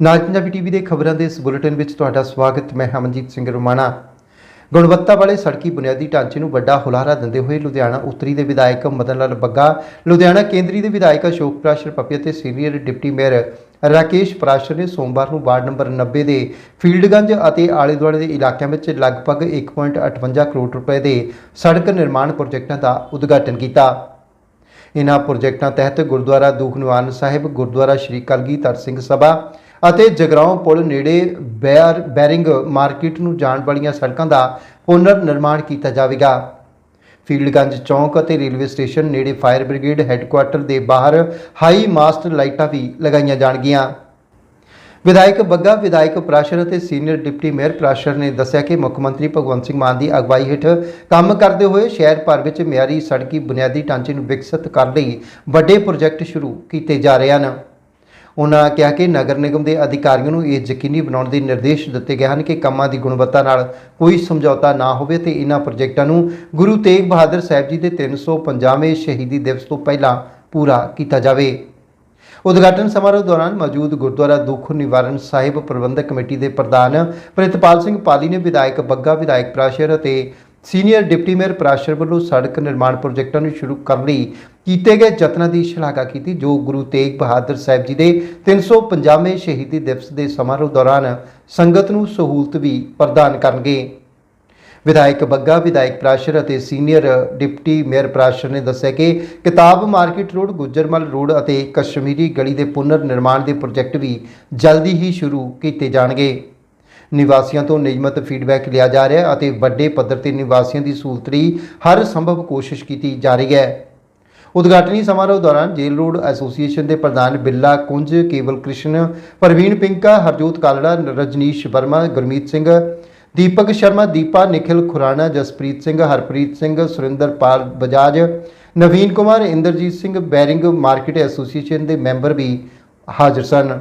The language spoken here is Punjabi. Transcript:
ਨਾਜ ਪੰਜਾਬੀ ਟੀਵੀ ਦੇ ਖਬਰਾਂ ਦੇ ਇਸ ਬੁਲੇਟਿਨ ਵਿੱਚ ਤੁਹਾਡਾ ਸਵਾਗਤ, ਮੈਂ ਹਮਨਜੀਤ ਸਿੰਘ ਰੋਮਾਣਾ। ਗੁਣਵੱਤਾ ਵਾਲੇ ਸੜਕੀ ਬੁਨਿਆਦੀ ਢਾਂਚੇ ਨੂੰ ਵੱਡਾ ਹੁਲਾਰਾ ਦਿੰਦੇ ਹੋਏ ਲੁਧਿਆਣਾ ਉੱਤਰੀ ਦੇ ਵਿਧਾਇਕ ਮਦਨ ਲਾਲ ਬੱਗਾ, ਲੁਧਿਆਣਾ ਕੇਂਦਰੀ ਦੇ ਵਿਧਾਇਕ ਅਸ਼ੋਕ ਪ੍ਰਾਸ਼ਰ ਪੱਪੀ ਅਤੇ senior deputy mayor Rakesh Prashar ਨੇ ਸੋਮਵਾਰ ਨੂੰ ਵਾਰਡ ਨੰਬਰ 90 ਦੇ ਫੀਲਡਗੰਜ ਅਤੇ ਆਲੇ ਦੁਆਲੇ ਦੇ ਇਲਾਕਿਆਂ ਵਿੱਚ ਲਗਭਗ 1.58 ਕਰੋੜ ਰੁਪਏ ਦੇ ਸੜਕ ਨਿਰਮਾਣ ਪ੍ਰੋਜੈਕਟਾਂ ਦਾ ਉਦਘਾਟਨ ਕੀਤਾ। ਇਨ੍ਹਾਂ ਪ੍ਰੋਜੈਕਟਾਂ ਤਹਿਤ ਗੁਰਦੁਆਰਾ ਦੂਖ ਨਿਵਾਰਨ ਸਾਹਿਬ, ਗੁਰਦੁਆਰਾ ਸ਼੍ਰੀ ਕਲਗੀਧਰ ਸਿੰਘ ਸਭਾ ਅਤੇ ਜਗਰਾਉਂ ਪੁਲ ਨੇੜੇ ਬੈਰ ਬੈਰਿੰਗ ਮਾਰਕੀਟ ਨੂੰ ਜਾਣ ਵਾਲੀਆਂ ਸੜਕਾਂ ਦਾ ਪੁਨਰ ਨਿਰਮਾਣ ਕੀਤਾ ਜਾਵੇਗਾ। ਫੀਲਡਗੰਜ ਚੌਂਕ ਅਤੇ ਰੇਲਵੇ ਸਟੇਸ਼ਨ ਨੇੜੇ ਫਾਇਰ ਬ੍ਰਿਗੇਡ ਹੈੱਡਕੁਆਰਟਰ ਦੇ ਬਾਹਰ ਹਾਈ ਮਾਸਟ ਲਾਈਟਾਂ ਵੀ ਲਗਾਈਆਂ ਜਾਣਗੀਆਂ। ਵਿਧਾਇਕ ਬੱਗਾ, ਵਿਧਾਇਕ ਪ੍ਰਾਸ਼ਰ ਅਤੇ ਸੀਨੀਅਰ ਡਿਪਟੀ ਮੇਅਰ ਪ੍ਰਾਸ਼ਰ ਨੇ ਦੱਸਿਆ ਕਿ ਮੁੱਖ ਮੰਤਰੀ ਭਗਵੰਤ ਸਿੰਘ ਮਾਨ ਦੀ ਅਗਵਾਈ ਹੇਠ ਕੰਮ ਕਰਦੇ ਹੋਏ ਸ਼ਹਿਰ ਭਰ ਵਿੱਚ ਮਿਆਰੀ ਸੜਕੀ ਬੁਨਿਆਦੀ ਢਾਂਚੇ ਨੂੰ ਵਿਕਸਿਤ ਕਰਨ ਲਈ ਵੱਡੇ ਪ੍ਰੋਜੈਕਟ ਸ਼ੁਰੂ ਕੀਤੇ ਜਾ ਰਹੇ ਹਨ। ਉਨ੍ਹਾਂ ਕਿਹਾ ਕਿ ਨਗਰ ਨਿਗਮ ਦੇ ਅਧਿਕਾਰੀਆਂ ਨੂੰ ਇਹ ਯਕੀਨੀ ਬਣਾਉਣ ਦੇ ਨਿਰਦੇਸ਼ ਦਿੱਤੇ ਗਏ ਹਨ ਕਿ ਕੰਮਾਂ ਦੀ ਗੁਣਵੱਤਾ ਨਾਲ ਕੋਈ ਸਮਝੌਤਾ ਨਾ ਹੋਵੇ ਤੇ ਇਹਨਾਂ ਪ੍ਰੋਜੈਕਟਾਂ ਨੂੰ ਗੁਰੂ ਤੇਗ ਬਹਾਦਰ ਸਾਹਿਬ ਜੀ ਦੇ 350ਵੇਂ ਸ਼ਹੀਦੀ ਦਿਵਸ ਤੋਂ ਪਹਿਲਾਂ ਪੂਰਾ ਕੀਤਾ ਜਾਵੇ। ਉਦਘਾਟਨ ਸਮਾਰੋਹ ਦੌਰਾਨ ਮੌਜੂਦ ਗੁਰਦੁਆਰਾ ਦੁੱਖ ਨਿਵਾਰਨ ਸਾਹਿਬ ਪ੍ਰਬੰਧਕ ਕਮੇਟੀ ਦੇ ਪ੍ਰਧਾਨ ਪ੍ਰਿਤਪਾਲ ਸਿੰਘ ਪਾਲੀ ਨੇ ਵਿਧਾਇਕ ਬੱਗਾ, ਵਿਧਾਇਕ ਪ੍ਰਾਸ਼ਰ ਅਤੇ ਸੀਨੀਅਰ ਡਿਪਟੀ ਮੇਅਰ ਪ੍ਰਾਸ਼ਰ ਵੱਲੋਂ ਸੜਕ ਨਿਰਮਾਣ ਪ੍ਰੋਜੈਕਟਾਂ ਨੂੰ ਸ਼ੁਰੂ ਕਰਨ ਲਈ ਕੀਤੇ ਗਏ ਯਤਨਾਂ ਦੀ ਸ਼ਲਾਘਾ ਕੀਤੀ, ਜੋ ਗੁਰੂ ਤੇਗ ਬਹਾਦਰ ਸਾਹਿਬ ਜੀ ਦੇ 350ਵੇਂ ਸ਼ਹੀਦੀ ਦਿਵਸ ਦੇ ਸਮਾਰੋਹ ਦੌਰਾਨ ਸੰਗਤ ਨੂੰ ਸਹੂਲਤ ਵੀ ਪ੍ਰਦਾਨ ਕਰਨਗੇ। ਵਿਧਾਇਕ ਬੱਗਾ, ਵਿਧਾਇਕ ਪ੍ਰਾਸ਼ਰ ਅਤੇ ਸੀਨੀਅਰ ਡਿਪਟੀ ਮੇਅਰ ਪ੍ਰਾਸ਼ਰ ਨੇ ਦੱਸਿਆ ਕਿ ਕਿਤਾਬ ਮਾਰਕੀਟ ਰੋਡ, ਗੁੱਜਰਮਲ ਰੋਡ ਅਤੇ ਕਸ਼ਮੀਰੀ ਗਲੀ ਦੇ ਪੁਨਰ ਨਿਰਮਾਣ ਦੇ ਪ੍ਰੋਜੈਕਟ ਵੀ ਜਲਦੀ ਹੀ ਸ਼ੁਰੂ ਕੀਤੇ ਜਾਣਗੇ। ਨਿਵਾਸੀਆਂ ਤੋਂ ਨਿਯਮਤ ਫੀਡਬੈਕ ਲਿਆ ਜਾ ਰਿਹਾ ਹੈ ਅਤੇ ਵੱਡੇ ਪੱਧਰ ਤੇ ਨਿਵਾਸੀਆਂ ਦੀ ਸਹੂਲਤ ਲਈ ਹਰ ਸੰਭਵ ਕੋਸ਼ਿਸ਼ ਕੀਤੀ ਜਾ ਰਹੀ ਹੈ। ਉਦਘਾਟਨੀ ਸਮਾਰੋਹ ਦੌਰਾਨ ਜੇਲ ਰੋਡ ਐਸੋਸੀਏਸ਼ਨ ਦੇ ਪ੍ਰਧਾਨ Billa Kunj, Kewal Krishan, Parveen Pinka, Harjot Kalra, Rajneesh Verma, Gurmeet Singh, Deepak Sharma, Deepa Nikhil Khurana, Jaspreet Singh, Harpreet Singh Surinderpal Bajaj, Naveen Kumar, Inderjit Singh bearing market association ਦੇ ਮੈਂਬਰ ਵੀ ਹਾਜ਼ਰ ਸਨ।